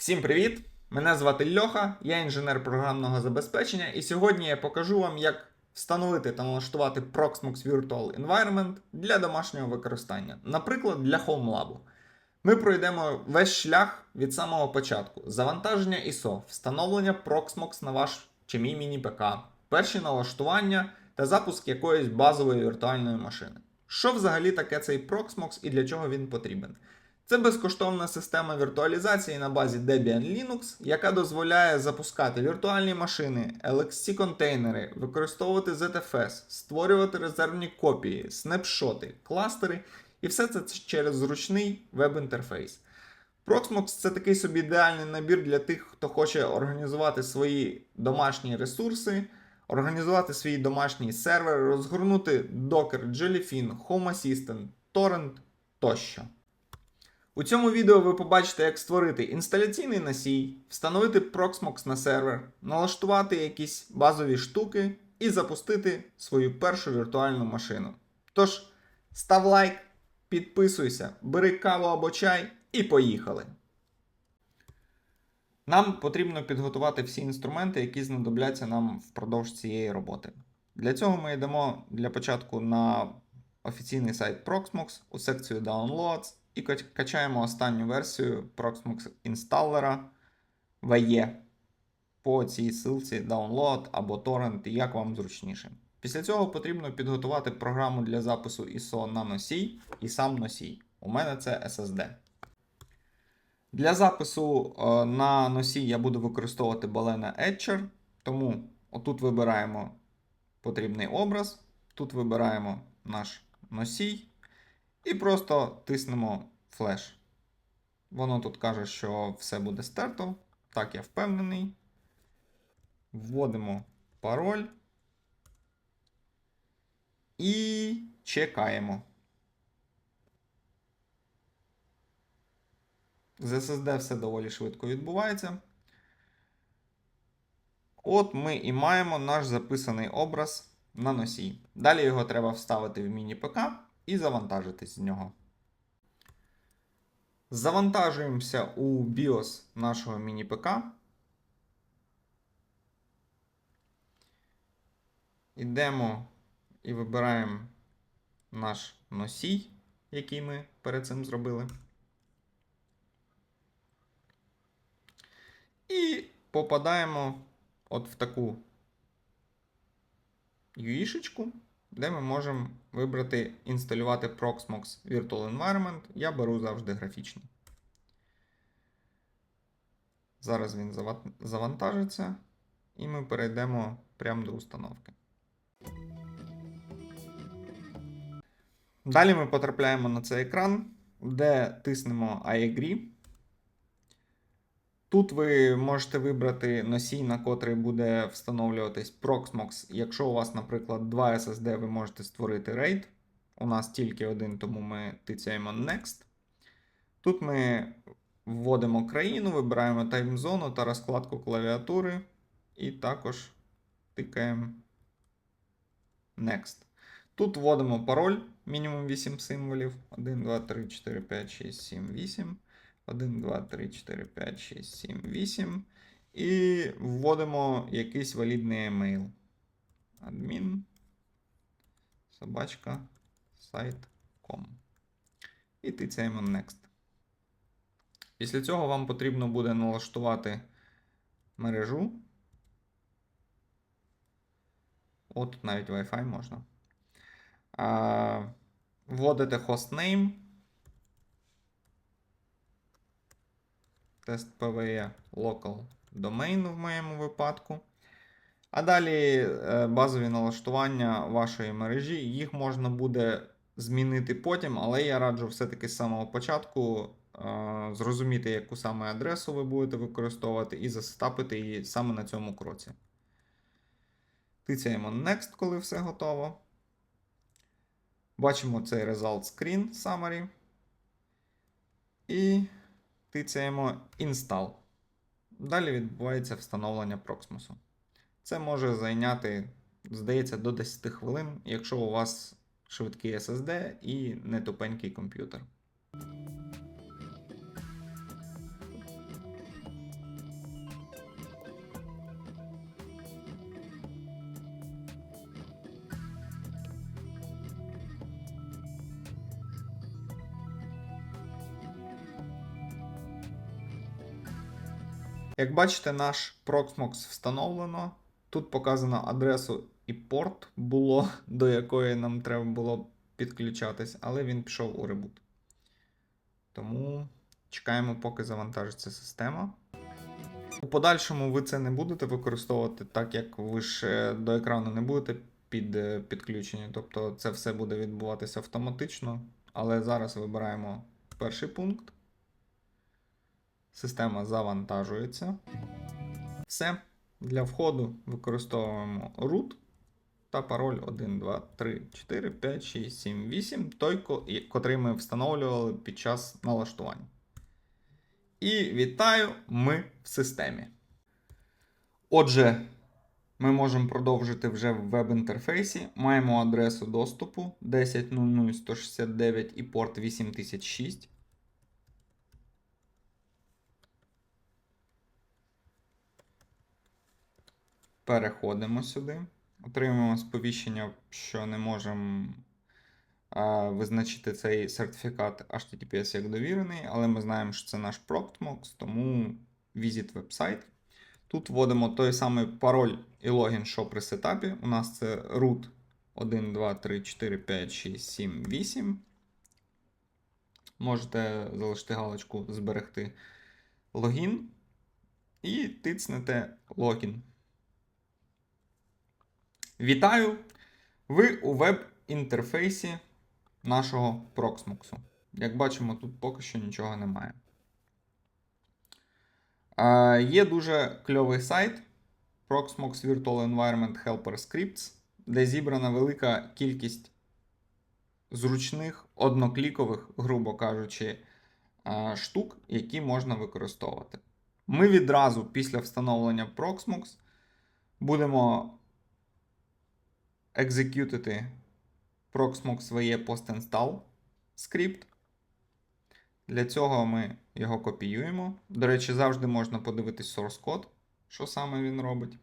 Всім привіт! Мене звати Льоха, я інженер програмного забезпечення, і сьогодні я покажу вам, як встановити та налаштувати Proxmox Virtual Environment для домашнього використання, наприклад, для HomeLab. Ми пройдемо весь шлях від самого початку: завантаження ISO, встановлення Proxmox на ваш чи мій міні-ПК, перші налаштування та запуск якоїсь базової віртуальної машини. Що взагалі таке цей Proxmox і для чого він потрібен? Це безкоштовна система віртуалізації на базі Debian Linux, яка дозволяє запускати віртуальні машини, LXC контейнери, використовувати ZFS, створювати резервні копії, снапшоти, кластери, і все це через зручний веб-інтерфейс. Proxmox це такий собі ідеальний набір для тих, хто хоче організувати свої домашні ресурси, організувати свій домашній сервер, розгорнути Docker, Jellyfin, Home Assistant, Torrent тощо. У цьому відео ви побачите, як створити інсталяційний носій, встановити Proxmox на сервер, налаштувати якісь базові штуки і запустити свою першу віртуальну машину. Тож, став лайк, підписуйся, бери каву або чай і поїхали. Нам потрібно підготувати всі інструменти, які знадобляться нам впродовж цієї роботи. Для цього ми йдемо для початку на офіційний сайт Proxmox у секцію Downloads і качаємо останню версію Proxmox інсталера VE по цій ссылці Download або Torrent, як вам зручніше. Після цього потрібно підготувати програму для запису ISO на носій і сам носій. У мене це SSD. Для запису е, на носій я буду використовувати Balena Etcher, тому отут вибираємо потрібний образ, тут вибираємо наш носій і просто тиснемо флеш. Воно тут каже, що все буде стерто. Так, я впевнений. Вводимо пароль. І чекаємо. З SSD все доволі швидко відбувається. От ми і маємо наш записаний образ на носій. Далі його треба вставити в міні-ПК і завантажитись з нього. Завантажуємося у BIOS нашого міні-ПК. Ідемо і вибираємо наш носій, який ми перед цим зробили. І попадаємо от в таку UI-шечку, де ми можемо вибрати інсталювати Proxmox Virtual Environment. Я беру завжди графічний. Зараз він завантажиться, і ми перейдемо прямо до установки. Далі ми потрапляємо на цей екран, де тиснемо I agree. Тут ви можете вибрати носій, на котрий буде встановлюватись Proxmox. Якщо у вас, наприклад, два SSD, ви можете створити RAID. У нас тільки один, тому ми тицяємо Next. Тут ми вводимо країну, вибираємо таймзону та розкладку клавіатури. І також тикаємо Next. Тут вводимо пароль, мінімум 8 символів. 1, 2, 3, 4, 5, 6, 7, 8. 1, 2, 3, 4, 5, 6, 7, 8. І вводимо якийсь валідний емейл. Адмін. Собачка. Сайт.com. І тицяємо Next. Після цього вам потрібно буде налаштувати мережу. От навіть Wi-Fi можна. А, Вводите hostname. Тест PVE Local Domain в моєму випадку. А далі е, базові налаштування вашої мережі. Їх можна буде змінити потім, але я раджу все-таки з самого початку е, зрозуміти, яку саме адресу ви будете використовувати, і засетапити її саме на цьому кроці. Тицяємо Next, коли все готово. Бачимо цей result screen summary. І тицяємо Install. Далі відбувається встановлення Proxmox. Це може зайняти, здається, до 10 хвилин, якщо у вас швидкий SSD і не тупенький комп'ютер. Як бачите, наш Proxmox встановлено. Тут показано адресу і порт було, до якої нам треба було підключатись, але він пішов у ребут. Тому чекаємо, поки завантажиться система. У подальшому ви це не будете використовувати, так як ви ж до екрану не будете під, е, підключені. Тобто це все буде відбуватися автоматично. Але зараз вибираємо перший пункт. Система завантажується. Все. Для входу використовуємо root та пароль 1, 2, 3, 4, 5, 6, 7, 8, той, котрий ми встановлювали під час налаштування. І вітаю, ми в системі. Отже, ми можемо продовжити вже в веб-інтерфейсі. Маємо адресу доступу 10.00.169 і порт 8006. Переходимо сюди. Отримуємо сповіщення, що не можемо визначити цей сертифікат HTTPS як довірений, але ми знаємо, що це наш Proctmox, тому visit вебсайт. Тут вводимо той самий пароль і логін, що при сетапі. У нас це root 1, 2, 3, 4, 5, 6, 7, 8. Можете залишити галочку зберегти логін і тицнете логін. Вітаю! Ви у веб-інтерфейсі нашого Proxmox. Як бачимо, тут поки що нічого немає. Е, Є дуже кльовий сайт Proxmox Virtual Environment Helper Scripts, де зібрана велика кількість зручних, одноклікових, грубо кажучи, штук, які можна використовувати. Ми відразу після встановлення Proxmox будемо екзекютити Proxmox VE post-install скрипт. Для цього ми його копіюємо. До речі, завжди можна подивитись source код, що саме він робить.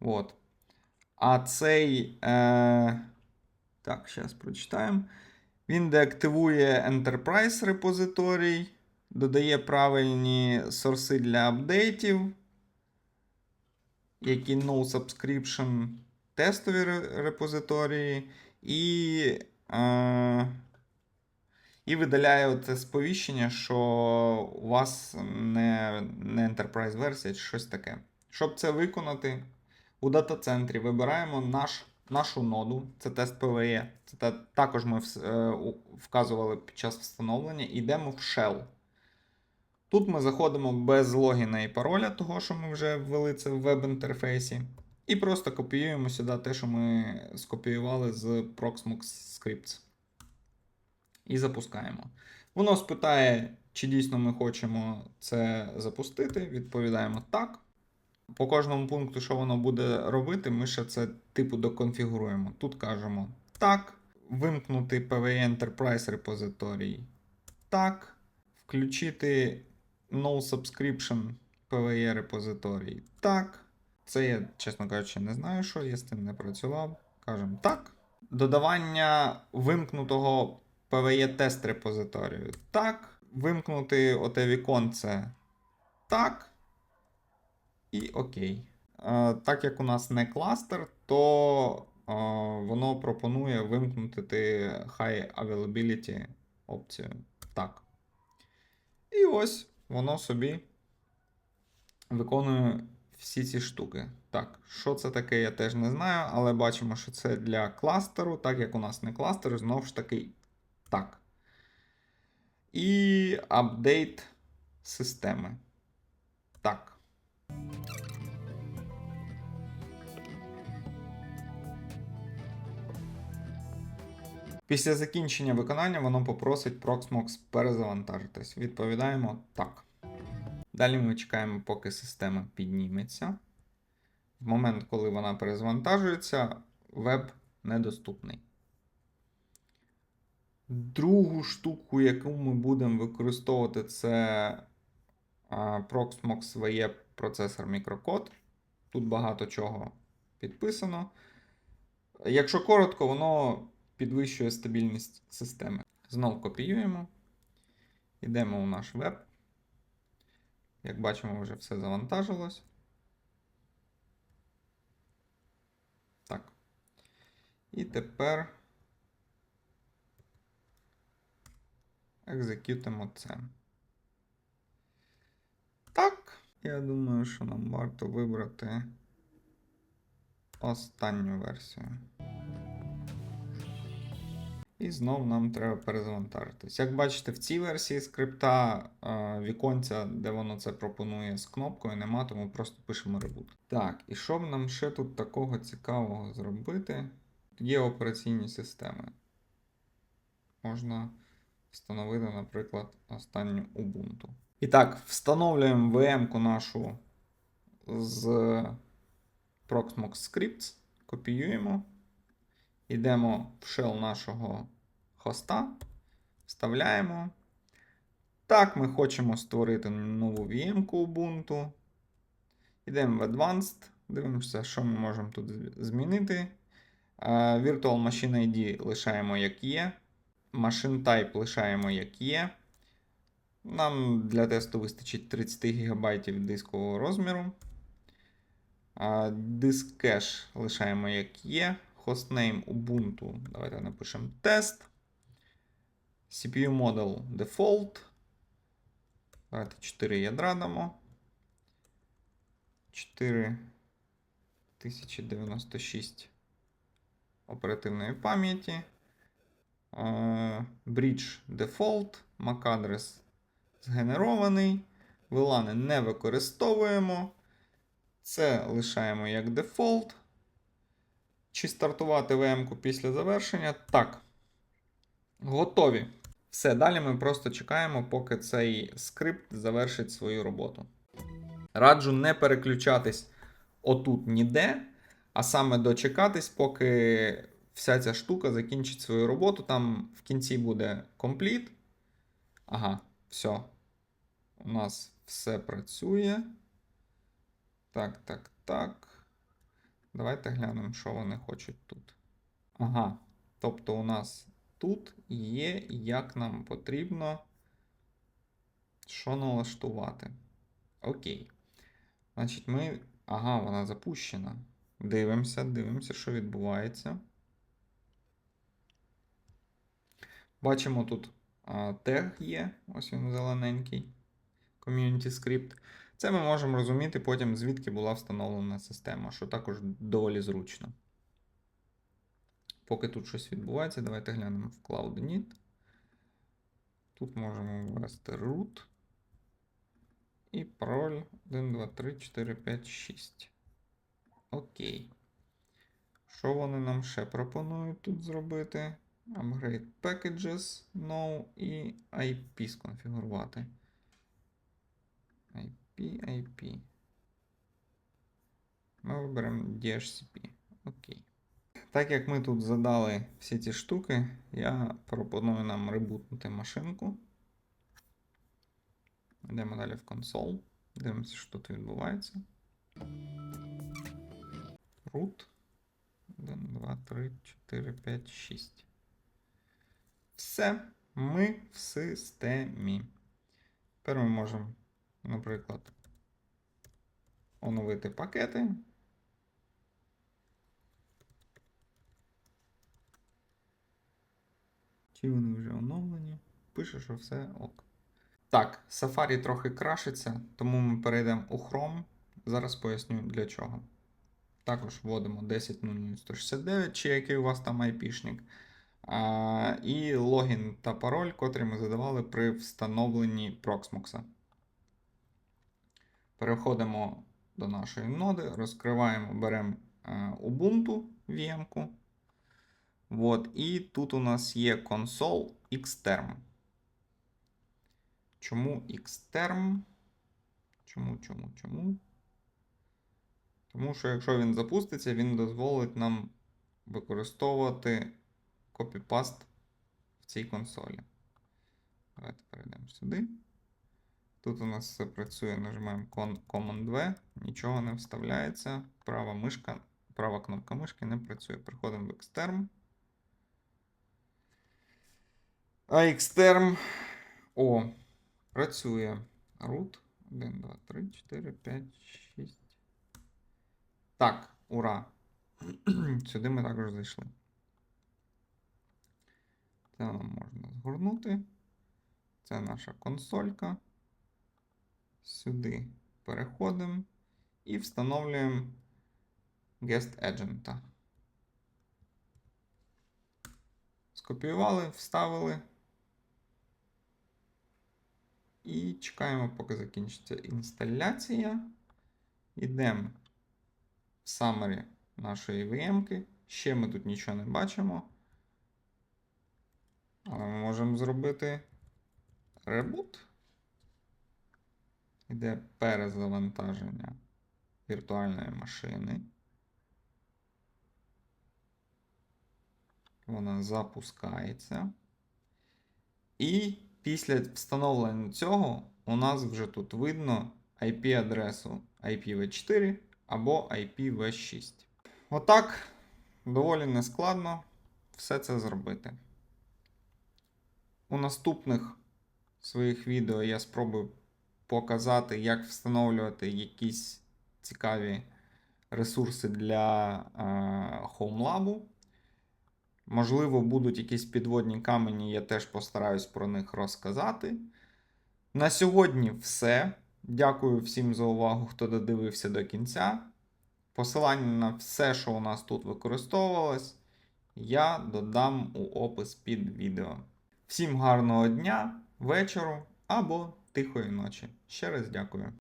От. А цей. Е... Так, зараз прочитаємо. Він деактивує Enterprise репозиторій, додає правильні сорси для апдейтів, які no subscription тестові репозиторії, і. Е... І видаляє оце сповіщення, що у вас не, не Enterprise версія чи щось таке. Щоб це виконати, у дата-центрі вибираємо наш, нашу ноду, це тест PVE. Це та, також ми е, вказували під час встановлення. Йдемо в Shell. Тут ми заходимо без логіна і пароля, того, що ми вже ввели це в веб-інтерфейсі. І просто копіюємо сюди те, що ми скопіювали з Proxmox Scripts і запускаємо. Воно спитає, чи дійсно ми хочемо це запустити. Відповідаємо так. По кожному пункту, що воно буде робити, ми ще це типу доконфігуруємо. Тут кажемо так. Вимкнути PVE Enterprise репозиторій. Так. Включити No Subscription PVE репозиторій. Так. Це я, чесно кажучи, не знаю, що я з цим не працював. Кажемо так. Додавання вимкнутого PVE тест репозиторію. Так. Вимкнути оте віконце. Так. І окей. Е, так як у нас не кластер, то е, воно пропонує вимкнути High Availability опцію. Так. І ось воно собі виконує всі ці штуки. Так, що це таке, я теж не знаю, але бачимо, що це для кластеру, так як у нас не кластер, знову ж таки так. І апдейт системи. Після закінчення виконання воно попросить Proxmox перезавантажитись. Відповідаємо так. Далі ми чекаємо, поки система підніметься. В момент, коли вона перезавантажується, веб недоступний. Другу штуку, яку ми будемо використовувати, це Proxmox VE процесор мікрокод. Тут багато чого підписано. Якщо коротко, воно підвищує стабільність системи. Знову копіюємо. Йдемо у наш веб. Як бачимо, вже все завантажилось. Так. І тепер екзекютимо це. Так. Я думаю, що нам варто вибрати останню версію. І знов нам треба перезавантажитись. Як бачите, в цій версії скрипта е, віконця, де воно це пропонує з кнопкою, нема, тому просто пишемо reboot. Так, і що б нам ще тут такого цікавого зробити? Є операційні системи. Можна встановити, наприклад, останню Ubuntu. І так, встановлюємо VM-ку нашу з Proxmox Scripts, копіюємо. Йдемо в shell нашого хоста, вставляємо. Так, ми хочемо створити нову VM-ку Ubuntu. Йдемо в Advanced, дивимося, що ми можемо тут змінити. Е, Virtual Machine ID лишаємо як є. Machine Type лишаємо як є. Нам для тесту вистачить 30 ГБ дискового розміру. Диск кеш лишаємо як є. Hostname Ubuntu. Давайте напишемо тест. CPU Model Default. Давайте 4 ядра дамо. 4096 оперативної пам'яті. Bridge Default. MAC адрес згенерований. VLAN не використовуємо. Це лишаємо як дефолт. Чи стартувати VM-ку після завершення? Так. Готові. Все, далі ми просто чекаємо, поки цей скрипт завершить свою роботу. Раджу не переключатись отут ніде, а саме дочекатись, поки вся ця штука закінчить свою роботу. Там в кінці буде complete. Ага, все. У нас все працює. Так, так, так. Давайте глянемо, що вони хочуть тут. Ага. Тобто у нас тут є, як нам потрібно що налаштувати. Окей. Значить, ми. Ага, вона запущена. Дивимося, дивимося, що відбувається. Бачимо тут тег є. Ось він зелененький. Community script. Це ми можемо розуміти потім, звідки була встановлена система, що також доволі зручно. Поки тут щось відбувається, давайте глянемо в CloudNet. Тут можемо ввести root і пароль 1, 2, 3, 4, 5, 6. Окей. Що вони нам ще пропонують тут зробити? Upgrade packages, no і IP сконфігурувати. IP, IP. Ми виберемо DHCP. Окей. Так як ми тут задали всі ці штуки, я пропоную нам ребутнути машинку. Йдемо далі в консоль. Дивимося, що тут відбувається. Root. 1, 2, 3, 4, 5, 6. Все. Ми в системі. Тепер ми можемо наприклад, оновити пакети. Чи вони вже оновлені? Пише, що все ок. Так, Safari трохи крашиться, тому ми перейдемо у Chrome. Зараз поясню для чого. Також вводимо 10.0.169, чи який у вас там IP-шник. І логін та пароль, котрий ми задавали при встановленні Proxmox. Переходимо до нашої ноди, розкриваємо, беремо е, Ubuntu VM-ку. От, і тут у нас є console Xterm. Чому Xterm? Чому, чому, чому? Тому що якщо він запуститься, він дозволить нам використовувати копіпаст в цій консолі. Давайте перейдемо сюди. Тут у нас все працює, нажимаємо Command V, нічого не вставляється. Права мишка, права кнопка мишки не працює. Переходимо в Xterm. А Xterm. О, працює. Root 1, 2, 3, 4, 5, 6. Так, ура. Сюди ми також зайшли. Це нам можна згорнути. Це наша консолька. Сюди переходимо і встановлюємо Guest Agent. Скопіювали, вставили. І чекаємо, поки закінчиться інсталяція. Йдемо в summary нашої VM-ки. Ще ми тут нічого не бачимо. Але ми можемо зробити ребут. Іде перезавантаження віртуальної машини. Вона запускається. І після встановлення цього у нас вже тут видно IP-адресу IPv4 або IPv6. Отак доволі нескладно все це зробити. У наступних своїх відео я спробую показати, як встановлювати якісь цікаві ресурси для е, HomeLab. Можливо, будуть якісь підводні камені, я теж постараюсь про них розказати. На сьогодні все. Дякую всім за увагу, хто додивився до кінця. Посилання на все, що у нас тут використовувалось, я додам у опис під відео. Всім гарного дня, вечору або тихої ночі. Ще раз дякую.